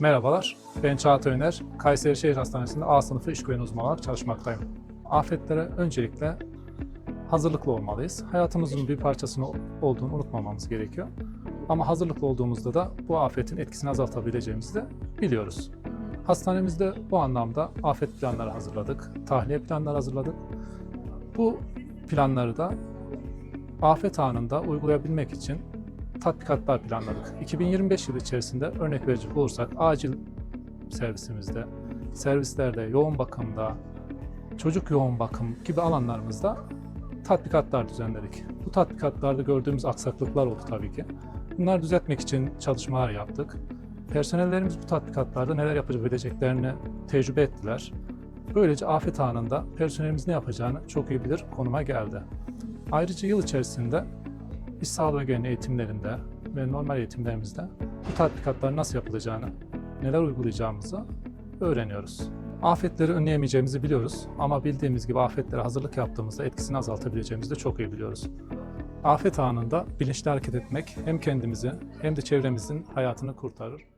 Merhabalar, ben Çağatay Öner. Kayseri Şehir Hastanesi'nde A sınıfı iş güveni uzmanı olarak çalışmaktayım. Afetlere öncelikle hazırlıklı olmalıyız. Hayatımızın bir parçasını olduğunu unutmamamız gerekiyor. Ama hazırlıklı olduğumuzda da bu afetin etkisini azaltabileceğimizi de biliyoruz. Hastanemizde bu anlamda afet planları hazırladık, tahliye planları hazırladık. Bu planları da afet anında uygulayabilmek için tatbikatlar planladık. 2025 yılı içerisinde örnek verecek olursak acil servisimizde, servislerde, yoğun bakımda, çocuk yoğun bakım gibi alanlarımızda tatbikatlar düzenledik. Bu tatbikatlarda gördüğümüz aksaklıklar oldu tabii ki. Bunları düzeltmek için çalışmalar yaptık. Personellerimiz bu tatbikatlarda neler yapabileceklerini tecrübe ettiler. Böylece afet anında personelimiz ne yapacağını çok iyi bilir konuma geldi. Ayrıca yıl içerisinde İş sağlığı güvenliği eğitimlerinde ve normal eğitimlerimizde bu tatbikatların nasıl yapılacağını, neler uygulayacağımızı öğreniyoruz. Afetleri önleyemeyeceğimizi biliyoruz ama bildiğimiz gibi afetlere hazırlık yaptığımızda etkisini azaltabileceğimizi de çok iyi biliyoruz. Afet anında bilinçli hareket etmek hem kendimizi hem de çevremizin hayatını kurtarır.